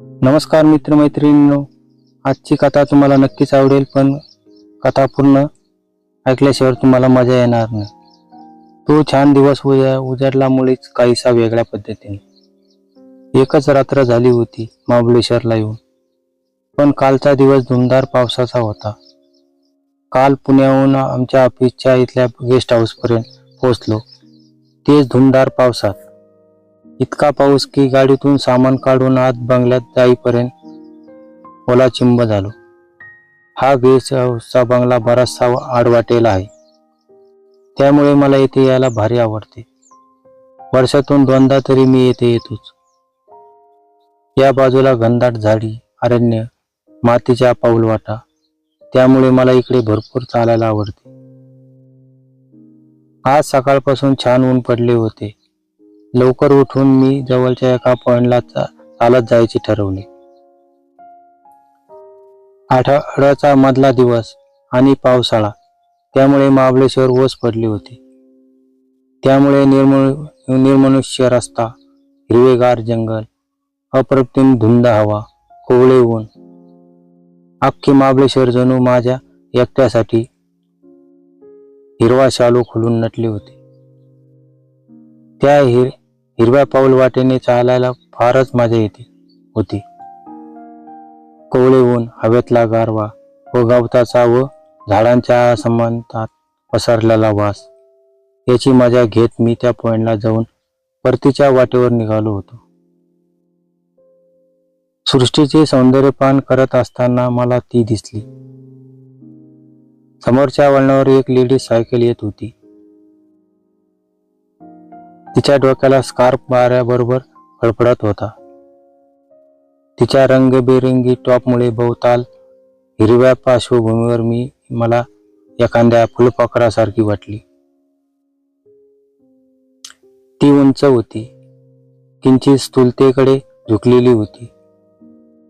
नमस्कार मित्रमैत्रिणींनो आजची कथा तुम्हाला नक्कीच आवडेल पण कथा पूर्ण ऐकल्याशिवाय तुम्हाला मजा येणार नाही. तो छान दिवस उजा उजाडल्यामुळेच काहीसा वेगळ्या पद्धतीने. एकच रात्र झाली होती महाबळेश्वरला येऊन. पण कालचा दिवस धुमधार पावसाचा होता. काल पुण्याहून आमच्या ऑफिसच्या इथल्या गेस्ट हाऊसपर्यंत पोहोचलो. तेच धुमधार पावसात इतका पाऊस की गाडीतून सामान काढून आत बंगल्यात जाईपर्यंत ओला चिंब झालो. हा गेस्ट हाऊसचा बंगला बराचसा आडवाटेला आहे. त्यामुळे मला येथे यायला भारी आवडते. वर्षातून दोनदा तरी मी येथे येतोच. या बाजूला घनदाट झाडी अरण्य मातीच्या पाऊलवाटा त्यामुळे मला इकडे भरपूर चालायला आवडते. आज सकाळपासून छान ऊन पडले होते. लवकर उठून मी जवळच्या एका पॉइंटला चालत जायचे ठरवले. आठवड्याचा मधला दिवस आणि पावसाळा त्यामुळे महाबळेश्वर ओस पडले होते. त्यामुळे निर्मनु निर्मनुष्य रस्ता हिरवेगार जंगल अप्रतिम धुंद हवा कोवळे ऊन. अख्खी महाबळेश्वर जणू माझ्या एकट्यासाठी हिरवा शालू खोलून नटले होते. त्या हिर हिरव्या पाऊल वाटेने चालायला फारच मजा येते होती. कोवळे ऊन हवेतला गारवा व गवताचा व झाडांच्या समांतात पसरलेला वास. याची मजा घेत मी त्या पॉइंटला जाऊन परतीच्या वाटेवर निघालो होतो. सृष्टीचे सौंदर्यपान करत असताना मला ती दिसली. समोरच्या वळणावर एक लेडीज सायकल येत होती. तिच्या डोक्याला स्कार्फ वाऱ्याबरोबर फडफडत होता. तिच्या रंगबेरंगी टॉपमुळे बहुताल हिरव्या पार्श्वभूमीवर मी मला एखाद्या फुलपाखरासारखी वाटली. ती उंच होती. किंचित स्थूलतेकडे झुकलेली होती.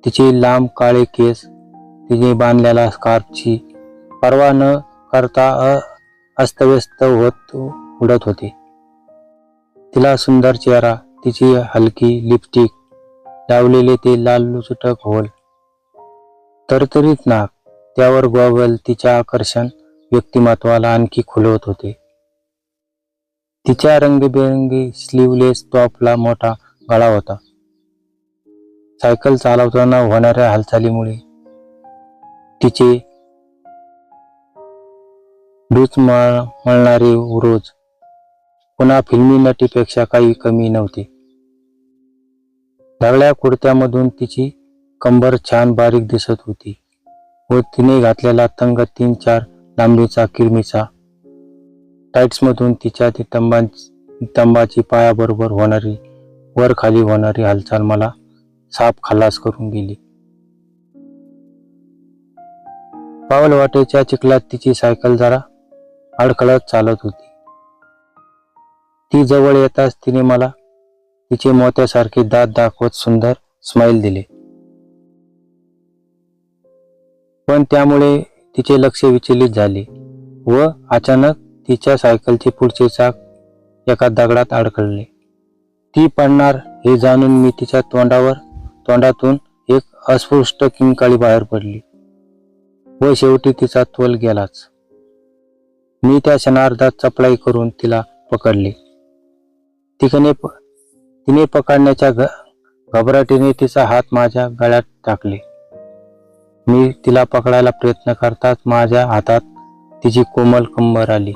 तिचे लांब काळे केस तिने बांधलेला स्कार्फची पर्वा न करता अस्तव्यस्त होत उडत होते. तिला सुंदर चेहरा तिची हलकी लिपस्टिक लावलेले ते लाल लुचटक होल. तरतरीत नाक त्यावर गॉगल तिच्या आकर्षण व्यक्तिमत्वाला आणखी खुलवत होते. तिच्या रंगीबेरंगी स्लीवलेस टॉपला मोठा गळा होता. सायकल चालवताना होणाऱ्या हालचालीमुळे तिचे डूच मळणारे रोज पुन्हा फिल्मी नटीपेक्षा काही कमी नव्हते. ढगळ्या कुर्त्यामधून तिची कंबर छान बारीक दिसत होती. व तिने घातलेला तंग तीन चार लांबीचा किरमीचा. टाईट्समधून तिच्या ती तंबा तंबाची पायाबरोबर होणारी वर खाली होणारी हालचाल मला साप खलास करून गेली. पावल वाटेच्या चिखलात तिची सायकल जरा अडखळत चालत होती. ती जवळ येताच तिने मला तिचे मोत्यासारखे दात दाखवत सुंदर स्माईल दिले. पण त्यामुळे तिचे लक्ष विचलित झाले व अचानक तिच्या सायकलचे पुढचे चाक एका दगडात अडकळले. ती पडणार हे जाणून मी तिच्या तोंडावर तोंडातून एक अस्पृष्ट किंकाळी बाहेर पडली व शेवटी तिचा तोल गेलाच. मी त्या क्षणार्धात चपलाई करून तिला पकडले. तिकने तिने पकडण्याच्या घ- घबराटीने तिचा हात माझ्या गळ्यात टाकले. मी तिला पकडायला प्रयत्न करताच माझ्या हातात तिची कोमल कंबर आली.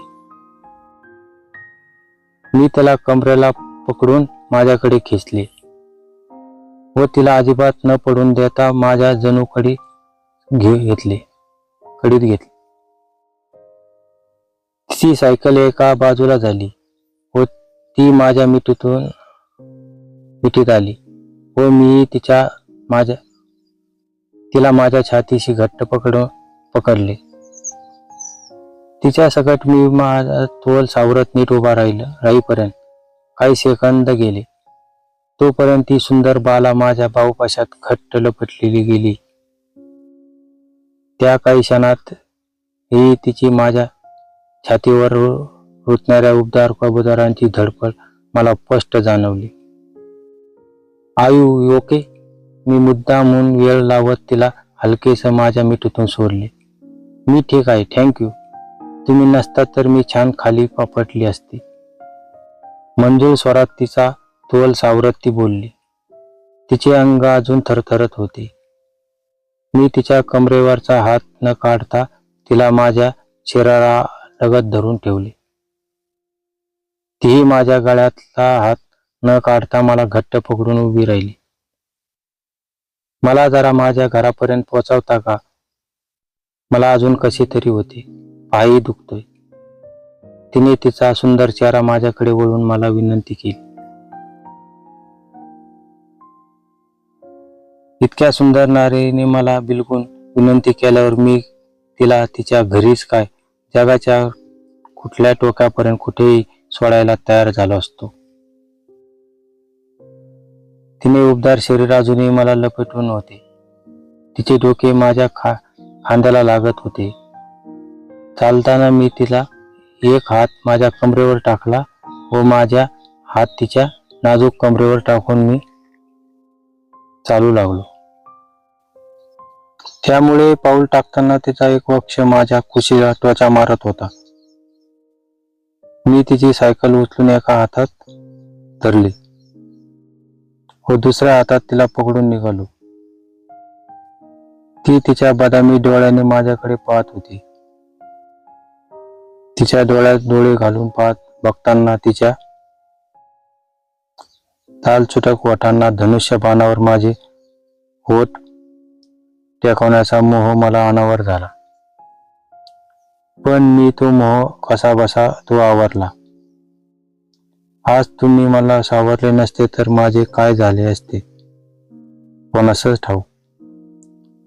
मी तिला कमरेला पकडून माझ्याकडे खेचले व तिला अजिबात न पडून देता माझ्या जणूकडे घे घेतले कडीत घेतले. तिची सायकल एका बाजूला झाली. ती माझ्या मिठीतून मिठीत आली. व मी तिच्या माझ्या तिला माझ्या छातीशी घट्ट पकडून पकडले. तिच्या सकट मी माझा तोल सावरत नीट उभा राहिलं राहीपर्यंत काही सेकंद गेले. तोपर्यंत ती सुंदर बाला माझ्या बाहुपाशात घट्ट लपटलेली गेली. त्या काही क्षणात ही तिची माझ्या छातीवर रुतणाऱ्या उबदार कबुतरांची धडपड मला स्पष्ट जाणवली. आयु ओके मी मुद्दा म्हणून वेळ लावत तिला हलकेस माझ्या मिठीतून सोडले. मी ठीक आहे थँक्यू तुम्ही नसता तर मी छान खाली पापटली असती. मंजूर स्वरात तिचा तोल सावरत ती बोलली. तिचे अंग अजून थरथरत होते. मी तिच्या कमरेवरचा हात न काढता तिला माझ्या शरीरालगत लगत धरून ठेवले. तीही माझ्या गळ्यातला हात न काढता मला घट्ट पकडून उभी राहिली. मला जरा माझ्या घरापर्यंत पोहोचवता का? मला अजून कशी तरी होते. पायी दुखतोय. तिने तिचा सुंदर चेहरा माझ्याकडे वळून मला विनंती केली. इतक्या सुंदर नारीने मला बिलकुल विनंती केल्यावर मी तिला तिच्या घरीच काय? जगाच्या कुठल्या टोकापर्यंत कुठेही सोडायला तयार झालो असतो. तिने उबदार शरीर अजूनही मला लपेटून होते. तिचे डोके माझ्या खा खांद्याला लागत होते. चालताना मी तिला एक हात माझ्या कमरेवर टाकला व माझ्या हात तिच्या नाजूक कमरेवर टाकून मी चालू लागलो त्यामुळे पाऊल टाकताना तिचा एक वक्ष माझ्या कुशीला त्वचा मारत होता. मी तिची सायकल उचलून एका हातात धरली. व दुसऱ्या हातात तिला पकडून निघालो. ती तिच्या बदामी डोळ्याने माझ्याकडे पाहत होती. तिच्या डोळ्यात डोळे घालून पाहत बघताना तिच्या तालचुटक ओठांना धनुष्य बाणावर माझे होठ टेकवण्याचा मोह मला अनावर झाला. पण मी तो मोह कसा बसा तो आवरला. आज तुम्ही मला सावरले नसते तर माझे काय झाले असते? पण असंच ठाऊ.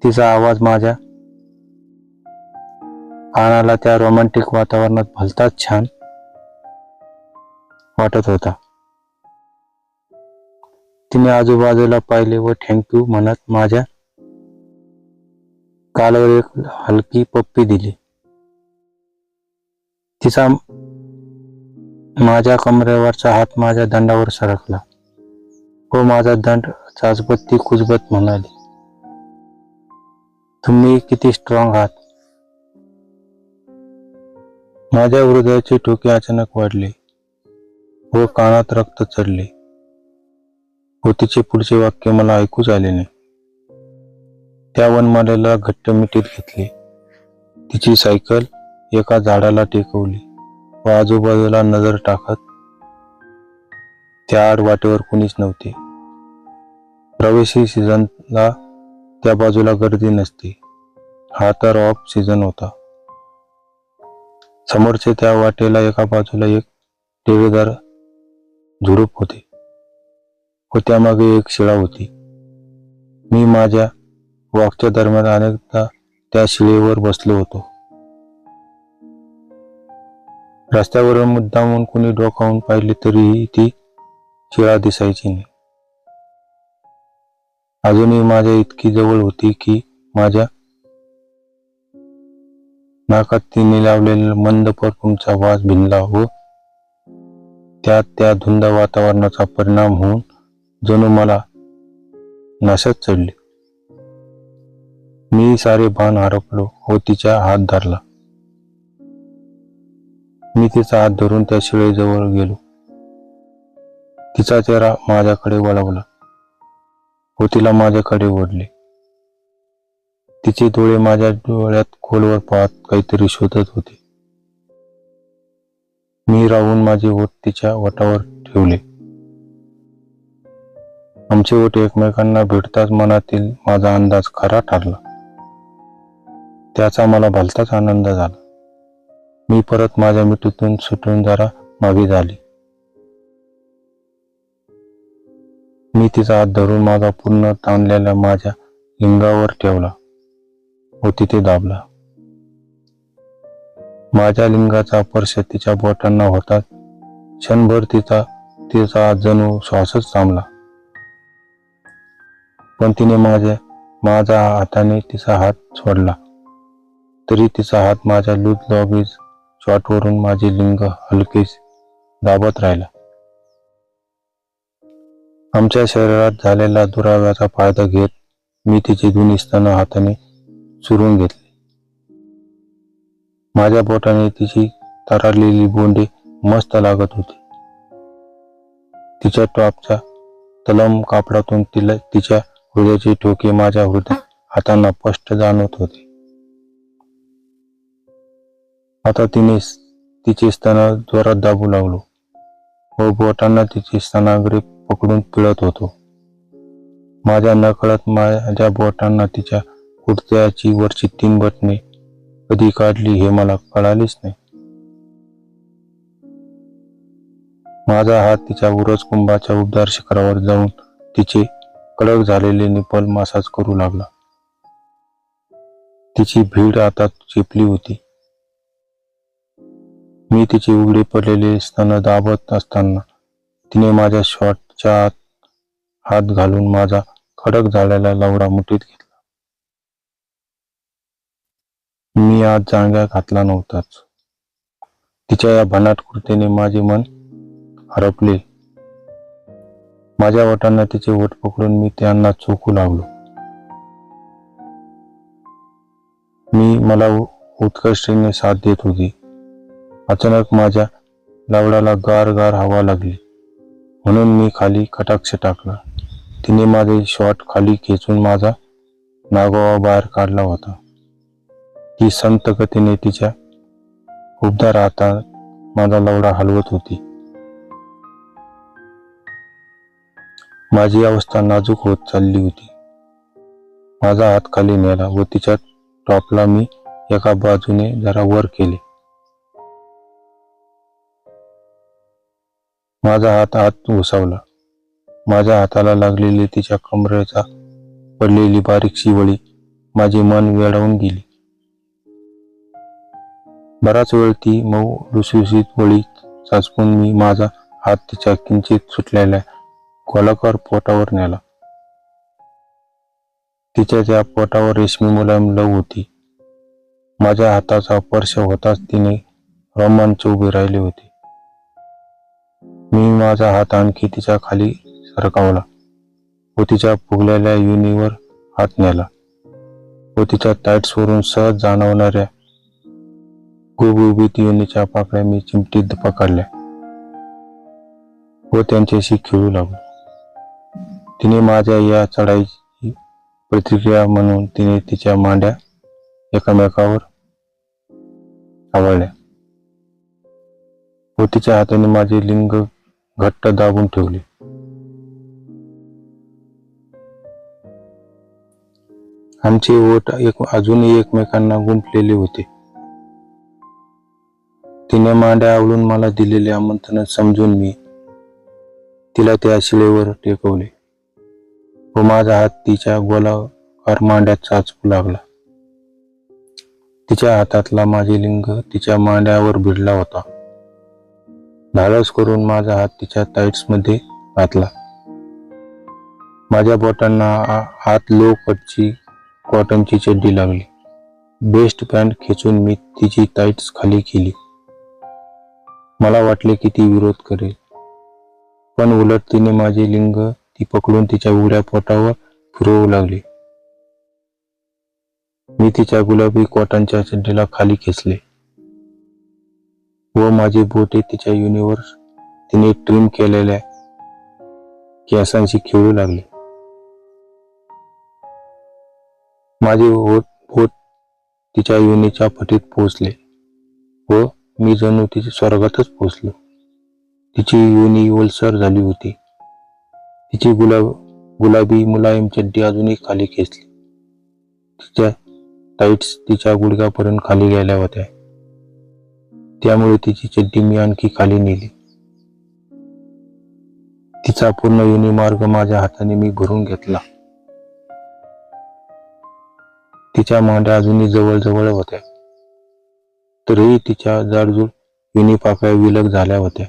तिचा आवाज माझ्या कानाला त्या रोमॅन्टिक वातावरणात भलताच छान वाटत होता. तिने आजूबाजूला पाहिले व थँक्यू म्हणत माझ्या कालवर एक हलकी पप्पी दिली. तिचा माझ्या कमरेवरचा हात माझ्या दंडावर सरकला. व माझा दंड चाचपत्ती कुजबत म्हणाली. तुम्ही किती स्ट्रॉंग आहात. माझ्या हृदयाचे ठोके अचानक वाढले व कानात रक्त चढले. व तिचे पुढचे वाक्य मला ऐकूच आले नाही. त्या वनमालेला घट्ट मिठीत घेतले. तिची सायकल एका झाडाला टेकवली व आजूबाजूला नजर टाकत त्या आड वाटेवर कुणीच नव्हते. प्रवेशी सीझनला त्या बाजूला गर्दी नसते. हा तर ऑफ सीझन होता. समोरचे त्या वाटेला एका बाजूला एक टेवेदार झुडूप होते व त्यामागे एक शिळा होती. मी माझ्या वॉकच्या दरम्यान अनेकदा त्या शिळेवर बसलो होतो. रस्त्यावरून मुद्दामून कुणी डोकावून पाहिली तरीही ती शिळा दिसायची नाही. अजूनही माझ्या इतकी जवळ होती की माझ्या नाकात तिने लावलेला मंद परफ्यूमचा वास भिनला. व त्यात त्या धुंद वातावरणाचा परिणाम होऊन जणू मला नाशात चढली. मी सारे भान हरपलो. हो, व तिच्या हात धरला. मी तिचा हात धरून त्या शिळेजवळ गेलो. तिचा चेहरा माझ्याकडे वळवला. व तिला माझ्याकडे ओढले. तिचे डोळे माझ्या डोळ्यात खोलवर पाहत काहीतरी शोधत होते. मी राहून माझे ओठ तिच्या वटावर ठेवले. आमचे ओठ एकमेकांना भेटताच मनातील माझा अंदाज खरा ठरला. त्याचा मला भलताच आनंद झाला. मी परत माझ्या मिठीतून सुटून जरा मागे झाली. मी तिचा हात धरून माझा पूर्ण ताणलेला माझ्या लिंगावर ठेवला. व तिथे दाबला. माझ्या लिंगाचा स्पर्श तिच्या बोटांना होता. क्षणभर तिचा तिचा हात जणू श्वासच थांबला. पण तिने माझ्या माझा हाताने तिचा हात सोडला. तरी तिचा हात माझ्या लूज लॉबीज शॉटवरून माझे लिंग हलकेच दाबत राहिला. आमच्या शरीरात झालेला दुराव्याचा फायदा घेत मी तिची दोन्ही स्तन हाताने चुरून घेतले. माझ्या बोटाने तिची तरारलेली बोंडे मस्त लागत होती. तिच्या टॉपच्या तलम कापडातून तिला तिच्या हृदयाचे ठोके माझ्या हृदय हातांना स्पष्ट जाणवत होते. आता तिने तिचे स्तन जोरात दाबू लागलो. व बोटांना तिची स्तनाग्रे पकडून पिळत होतो. माझ्या नकळत माझ्या बोटांना तिच्या कुर्त्याची वरची तीन बटणे कधी काढली हे मला कळालेच नाही. माझा हात तिच्या उरज कुंभाच्या उबदार शिखरावर जाऊन तिचे कडक झालेले निपल मासाज करू लागला. तिची भीड आता चिपली होती. मी तिचे उघडे पडलेले स्तन दाबत असताना तिने माझ्या शॉर्टच्या आत हात घालून माझा खडक झालेला लवडा मुठीत घेतला. मी आज जांग्या घातला नव्हताच. तिच्या या भन्नाट कृतीने माझे मन हरपले. माझ्या वटांना तिचे ओठ पकडून मी त्यांना चोखू लागलो मी मला उ- उत्कर्षतेने साथ देत होती. अचानक माझ्या लावडाला गार गार हवा लागली. म्हणून मी खाली कटाक्ष टाकला. तिने माझे शॉट खाली खेचून माझा नागोवा बाहेर काढला होता. ती संत गतीने तिच्या उबदार हातात माझा लवडा हलवत होती. माझी अवस्था नाजूक होत चालली होती. माझा हात खाली नेला व तिच्या टॉपला मी एका बाजूने जरा वर केले. माझा हात आत घुसावला माझ्या हाताला लागलेली तिच्या कमरेचा पडलेली बारीकशी वळी माझे मन वेळवून गेली. बराच वेळ ती मऊ लुसलुसीत वळी चाचपून मी माझा हात तिच्या किंचित सुटलेल्या गोलाकार पोटावर नेला तिच्या त्या पोटावर रेशमी मुलायम लव होती. माझ्या हाताचा स्पर्श होताच तिने रोमांच उभे राहिले होते. मी माझा हात आणखी तिच्या खाली सरकावला. व तिच्या फुगलेल्या युनीवर हात नेला व तिच्या टाईट्सवरून सहज जाणवणाऱ्या गुबगुबीत युनीच्या पाकळ्या मी चिमटीत पकडल्या. व त्यांच्याशी खेळू लागलो. तिने माझ्या या चढाईची प्रतिक्रिया म्हणून तिने तिच्या मांड्या एकमेकावर आवळल्या. व तिच्या हाताने माझे लिंग घट्ट दाबून ठेवले. आमचे ओठ एक अजूनही एकमेकांना गुंफलेले होते. तिने मांड्या आवळून मला दिलेले आमंत्रण समजून मी तिला त्या शिळेवर टेकवले. व माझा हात तिच्या गोलाकार मांड्यात चाचपू लागला. तिच्या हातातला माझे लिंग तिच्या मांड्यावर भिडला होता. धाडस करून माझा हात तिच्या टाईट्समध्ये घातला. माझ्या बोटांना हात लो कटची कॉटनची चड्डी लागली. बेस्ट पॅन्ट खेचून मी तिची टाईट्स खाली केली. मला वाटले की ती विरोध करेल. पण उलट तिने माझे लिंग ती पकडून तिच्या उघड्या पोटावर फिरवू लागली. मी तिच्या गुलाबी कॉटनच्या चड्डीला खाली खेचले. व माझे बोटे तिच्या युनिवर्स तिने ट्रिम केलेल्या केसांशी खेळू लागले. माझे ओट हो-, बोट तिच्या युनीच्या फटीत पोचले व मी जणू तिच्या स्वर्गातच पोचलो तिची युनी ओलसर झाली होती. तिची गुलाब गुलाबी मुलायम चड्डी अजूनही खाली खेचली. तिच्या टाईट्स तिच्या गुडघ्यापर्यंत खाली गेल्या होत्या. त्यामुळे तिची चड्डी मी आणखी खाली नेली. तिचा पूर्ण युनी मार्ग माझ्या हाताने मी भरून घेतला. तिच्या मांड्या अजूनही जवळजवळ होत्या. तरीही तिच्या जाडजूड युनी विलग झाल्या होत्या.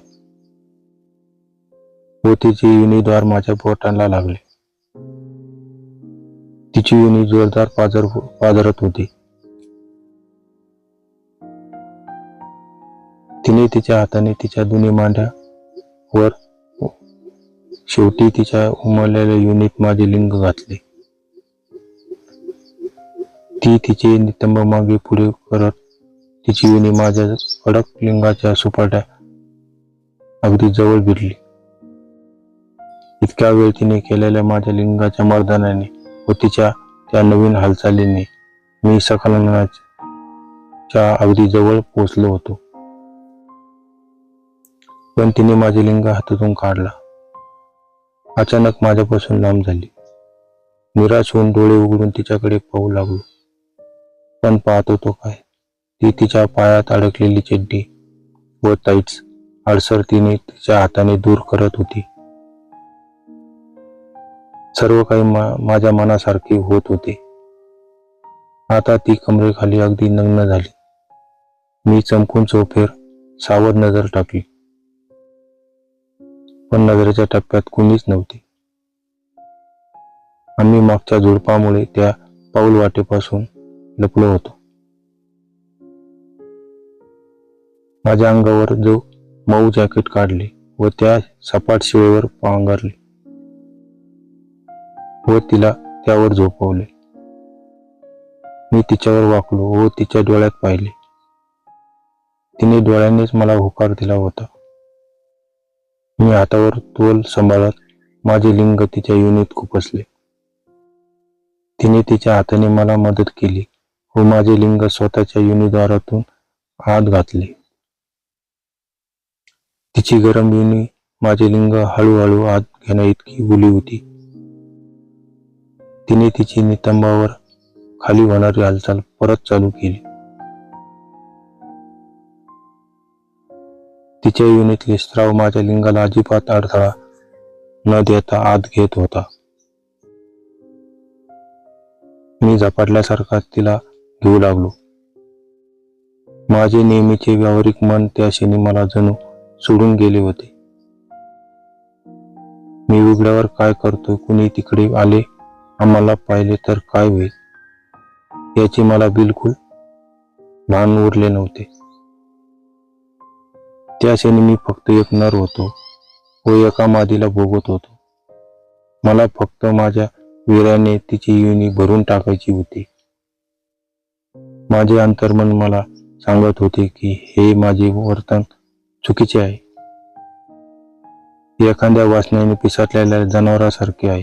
व तिचे युनिद्वार माझ्या पोटांना लागले. तिची युनी जोरदार पाजर पाजरत होती. तिने तिच्या हाताने तिच्या दोन्ही मांड्या वर शेवटी तिच्या उमललेल्या युनीत माझे लिंग घातले. ती तिचे नितंब मागे पुढे करत तिची युनी माझ्या कडक लिंगाच्या सुपाट्या अगदी जवळ भिडली इतक्या वेळ तिने केलेल्या माझ्या लिंगाच्या मर्दानाने व तिच्या त्या नवीन हालचालीने मी सकलनाच्या अगदी जवळ पोचलो होतो. पण तिने माझे लिंग हातातून काढला. अचानक माझ्यापासून लांब झाली. निराश होऊन डोळे उघडून तिच्याकडे पाहू लागलो. पण पाहत होतो काय? ती तिच्या पायात अडकलेली चड्डी व टाईट्स अडसर तिने तिच्या हाताने दूर करत होती. सर्व काही मा- माझ्या मनासारखे होत होते. आता ती कमरेखाली अगदी नग्न झाली. मी चमकून चौफेर सावध नजर टाकली. पण नजरेच्या टप्प्यात कुणीच नव्हते. आम्ही मागच्या झुडपामुळे त्या पाऊल वाटेपासून लपलो होतो. माझ्या अंगावर जो मऊ जॅकेट काढले व त्या सपाट शिळेवर पांघरले व तिला त्यावर झोपवले. मी तिच्यावर वाकलो व तिच्या डोळ्यात पाहिले. तिने डोळ्यांनीच मला होकार दिला होता. मी हातावर तोल सांभाळत माझे लिंग तिच्या युनीत खुपसले तिने तिच्या हाताने मला मदत केली. व माझे लिंग स्वतःच्या युनिद्वारातून आत घातले. तिची गरम युनी माझे लिंग हळूहळू आत घेण्या इतकी गुली होती. तिने तिची नितंबावर खाली होणारी हालचाल परत चालू केली. तिच्या युनितले स्त्राव माझ्या लिंगाला अजिबात अडथळा न देता आत घेत होता. मी झपाटल्यासारखा तिला घेऊ लागलो. माझे नेहमीचे व्यावहारिक मन त्या क्षणी मला जणू सोडून गेले होते. मी उघड्यावर काय करतो कुणी तिकडे आले आम्हाला पाहिले तर काय होईल याची मला बिलकुल भान उरले नव्हते. त्या क्षणी मी फक्त एक नर होतो. व एका मादीला भोगत होतो. मला फक्त माझ्या वीराने तिची युनी भरून टाकायची होती. माझे अंतर्मन मला सांगत होते की हे माझे वर्तन चुकीचे आहे. एखाद्या वासनाने पिसाटलेल्या जनावरासारखे आहे.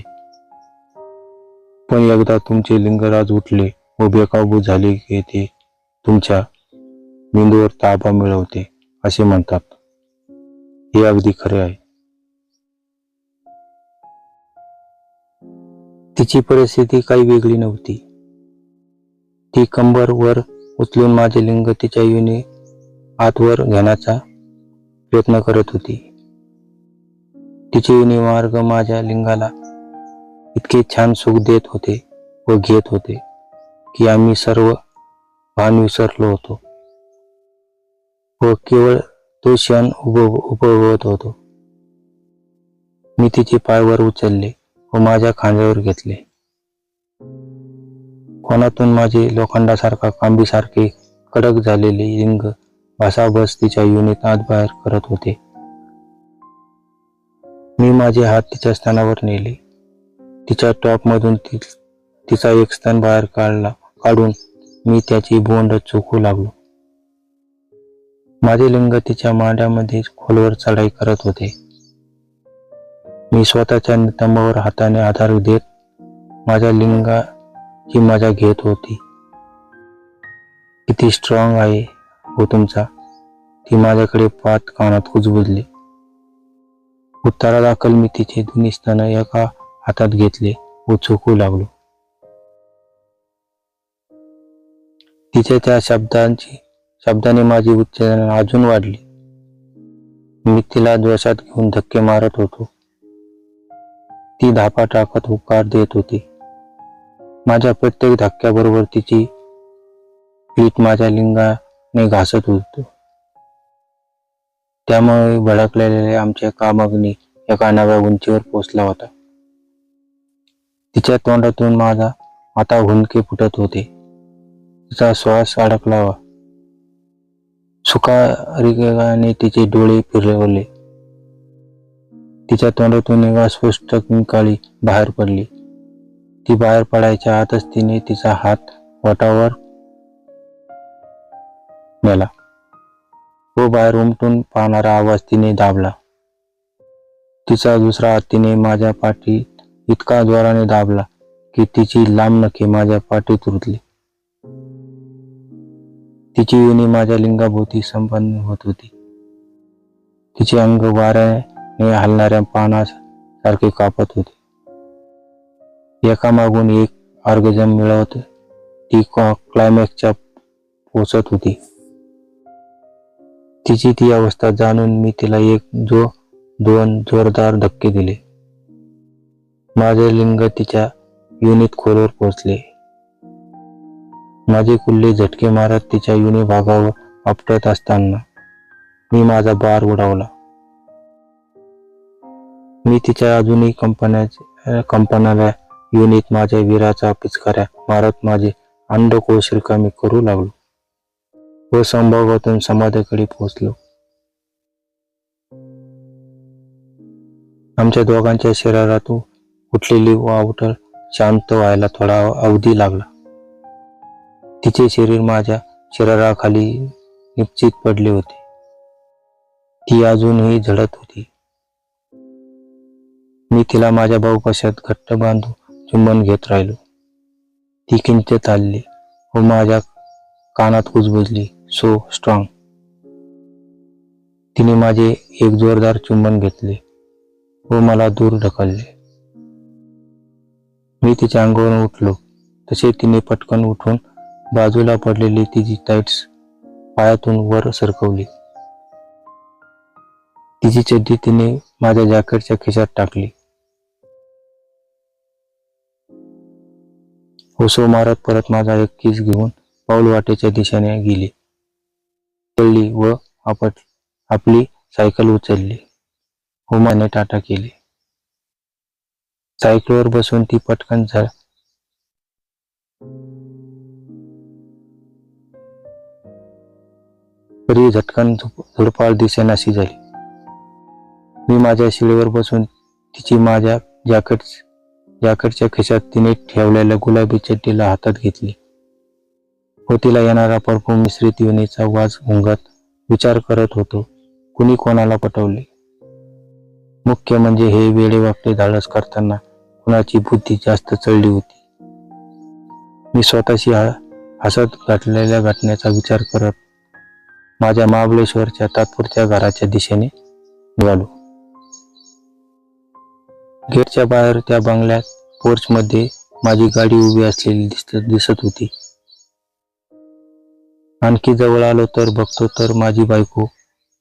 पण एकदा तुमचे लिंगराज उठले व बेकाबू झाले की ते तुमच्या मेंदूवर ताबा मिळवते. असे म्हणतात. हे अगदी खरे आहे. तिची परिस्थिती काही वेगळी नव्हती. ती कंबर वर उचलून माझे लिंग तिच्या युने आतवर घेण्याचा प्रयत्न करत होती. तिचे युनी मार्ग माझ्या लिंगाला इतके छान सुख देत होते व घेत होते की आम्ही सर्व भान विसरलो होतो. व केवळ तो क्षण उपभोगत होतो. मी तिचे पायवर उचलले व माझ्या खांद्यावर घेतले. कोणातून माझे लोखंडासारखा कांबीसारखे कडक झालेले लिंग भासाभस तिच्या युनिट आत बाहेर करत होते. मी माझे हात तिच्या स्तनावर नेले. तिच्या टॉपमधून तिचा एक स्तन बाहेर काढला काढून मी त्याची बोंड चोखू लागलो. माझे लिंग तिच्या मांड्यामध्ये खोलवर चढाई करत होते. मी स्वतःच्या नितंबावर हाताने आधार देत माझ्या लिंगाची मजा घेत होती. किती स्ट्रॉंग आहे हो तुमचा. ती माझ्याकडे पाच कानात कुजबुजली. उत्तरादाखल मी तिचे दोन्ही स्तन एका हातात घेतले व चुकू लागलो. तिच्या त्या शब्दांची शब्दाने माझी उच्चारण अजून वाढली. मी तिला द्वेषात घेऊन धक्के मारत होतो. ती धापा टाकत होकार देत होती. माझ्या प्रत्येक धक्क्याबरोबर तिची पीठ माझ्या लिंगाने घासत होतो. त्यामुळे भडकलेले आमच्या कामग्नी एका नव्या उंचीवर पोचला होता. तिच्या तोंडातून माझा आता हुंदके फुटत होते. तिचा श्वास अडकला सुखारिकाने तिचे डोळे फिरवले तिच्या तोंडातून एका स्पष्ट काळी बाहेर पडली. ती बाहेर पडायच्या आतच तिने तिचा हात वटावर नेला. व बाहेर उमटून पाहणारा आवाज तिने दाबला. तिचा दुसरा हात तिने माझ्या पाठी इतका जोराने दाबला की तिची लांब नखे माझ्या पाठीत रुतली तिची योनी माझ्या लिंगाभोवती संपन्न होत होती. तिचे अंग वाऱ्याने हलणाऱ्या पानासारखे कापत होते. एकामागून एक ऑर्गजम मिळवत ती क्लायमॅक्सच्या पोचत होती. तिची ती अवस्था जाणून मी तिला एक जो दोन जोरदार धक्के दिले. माझे लिंग तिच्या युनित खोलवर पोचले माझे कुल्ले झटके मारत तिच्या युनी भागावर आपटत असताना मी माझा बार उडवला. मी तिच्या अजूनही कंपन्या कंपनाला युनित माझ्या वीराचा पिचकाऱ्या मारत माझे अंडकोश रिकामी करू लागलो. व संभोगातून समाधाकडे पोहोचलो. आमच्या दोघांच्या शरीरातून उठलेली वावटळ शांत व्हायला थोडा अवधी लागला. तिचे शरीर माझ्या शरीराखाली निश्चित पडले होते. ती अजूनही झडत होती. मी तिला माझ्या भाऊपाशात घट्ट बांधून चुंबन घेत राहिलो. ती किंचित हल्ली व माझ्या कानात कुजबुजली सो स्ट्रॉंग. तिने माझे एक जोरदार चुंबन घेतले व मला दूर ढकलले. मी तिच्या अंगावरून उठलो. तसे तिने पटकन उठून बाजूला पडलेली तिची टाईट्स पायातून वर सरकवली. तिची चड्डी तिने माझ्या जॅकेटच्या खिशात टाकली. होसो मारत परत माझा एक किस घेऊन पाऊल वाटेच्या दिशेने गेली. पडली व आपट आपली सायकल उचलली. हुमाने टाटा केली. सायकलवर बसून ती पटकन झाला तरी झटकन झुडपाळ दिसेनाशी झाली. मी माझ्या शिळेवर बसून तिची माझ्या जॅकेट जॅकेटच्या खिशात तिने ठेवलेल्या गुलाबी चड्डीला हातात घेतली. व तिला येणारा परफ्यूम मिश्रित युनीचा वाज घुंगत विचार करत होतो. कुणी कोणाला पटवले? मुख्य म्हणजे हे वेडेवाकडे धाडस करताना कुणाची बुद्धी जास्त चढली होती. मी स्वतःशी हसत घातलेल्या घटनेचा विचार करत माझ्या महाबळेश्वरच्या तात्पुरत्या घराच्या दिशेने निघालो. गेटच्या बाहेर त्या बंगल्यात पोर्च मध्ये माझी गाडी उभी असलेली दिसत दिसत होती. आणखी जवळ आलो तर बघतो तर माझी बायको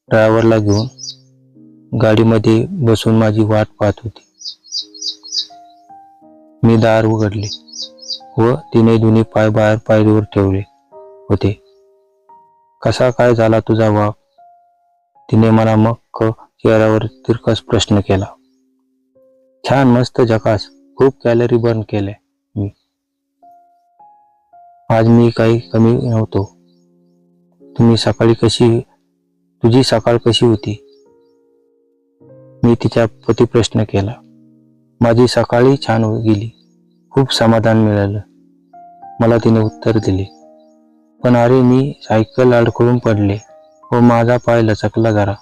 ड्रायव्हरला घेऊन गाडीमध्ये बसून माझी वाट पाहत होती. मी दार उघडले व तिने दोन्ही पाय बाहेर पायरीवर ठेवले होते. कसा काय झाला तुझा वाघ तिने मला मग चेहऱ्यावर तिरकस प्रश्न केला. छान मस्त जकास खूप कॅलरी बर्न केले मी. आज मी काही कमी नव्हतो. तुम्ही सकाळी कशी तुझी सकाळ कशी होती? मी तिच्या पती प्रश्न केला. माझी सकाळी छान गेली. खूप समाधान मिळालं. मला तिने उत्तर दिले. पण अरे मी सायकल अडखळून पडले व माझा पाय लचकला जरा.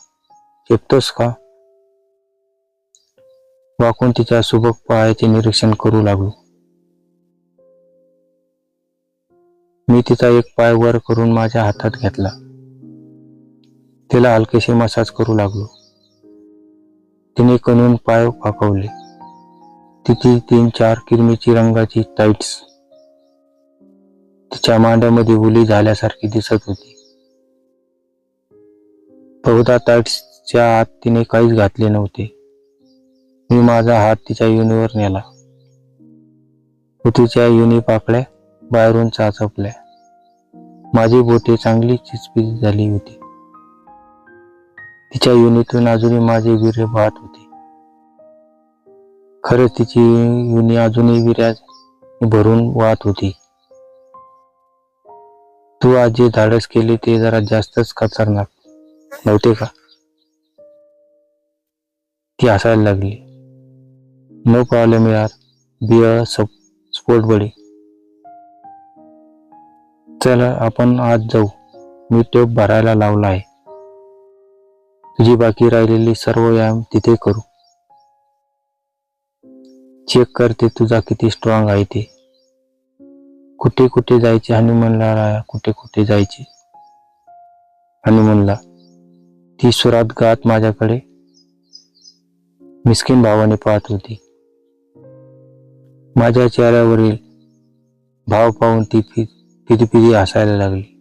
चेपतोस का? वाकून तिच्या सुबक पायाचे निरीक्षण करू लागलो. मी तिचा एक पाय वर करून माझ्या हातात घेतला. तिला हलकेसे मसाज करू लागलो. तिने कणून पाय फाकवले. तिची तीन चार किरमीची रंगाची टाईट्स तिच्या मांड्यामध्ये उली झाल्यासारखी दिसत होती. बहुधा ताईट्सच्या आत तिने काहीच घातले नव्हते. मी माझा हात तिच्या युनीवर नेला. तिच्या युनी पाकळ्या बाहेरून चाचपल्या. माझी बोटे चांगली चिचपीच झाली होती. तिच्या युनीतून अजूनही माझे वीर्य वाहत होते. खरंच तिची युनी अजूनही विर्या भरून वाहत होती. तू आज जे धाडस केले ते जरा जास्तच खतरनाक नव्हते का? ती हसायला लागली. नो प्रॉब्लेम यार. Be a sport buddy. चला आपण आज जाऊ. मी टेप भरायला लावला आहे. तुझी बाकी राहिलेली सर्व व्यायाम तिथे करू. चेक करते तुझा किती स्ट्रॉंग आहे ते. कुठे कुठे जायचे हनुमानला राया कुठे कुठे जायचे? हनुमानला. ती सुरात गात माझ्याकडे. मिस्किन भावाने पाहत होती. माझ्या चेहऱ्यावरील भाव पाहून ती फि पिदी पिदी हसायला लागली.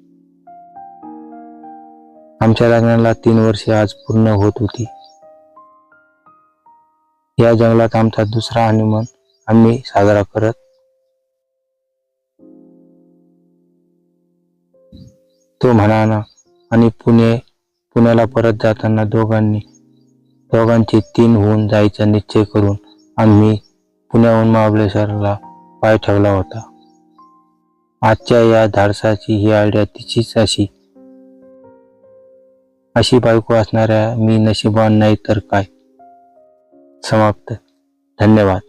आमच्या लग्नाला तीन वर्षे आज पूर्ण होत होती. या जंगलात आमचा दुसरा हनुमान आम्ही साजरा करत तो म्हणाला आणि पुणे पुण्याला परत जाताना दोघांनी दोघांचे तीन होऊन जायचा निश्चय करून आम्ही पुण्याहून महाबळेश्वरला पाय ठेवला होता. आजच्या या धाडसाची ही आयडिया तिचीच अशी. अशी बायको असणाऱ्या मी नशिबान नाही तर काय. समाप्त. धन्यवाद.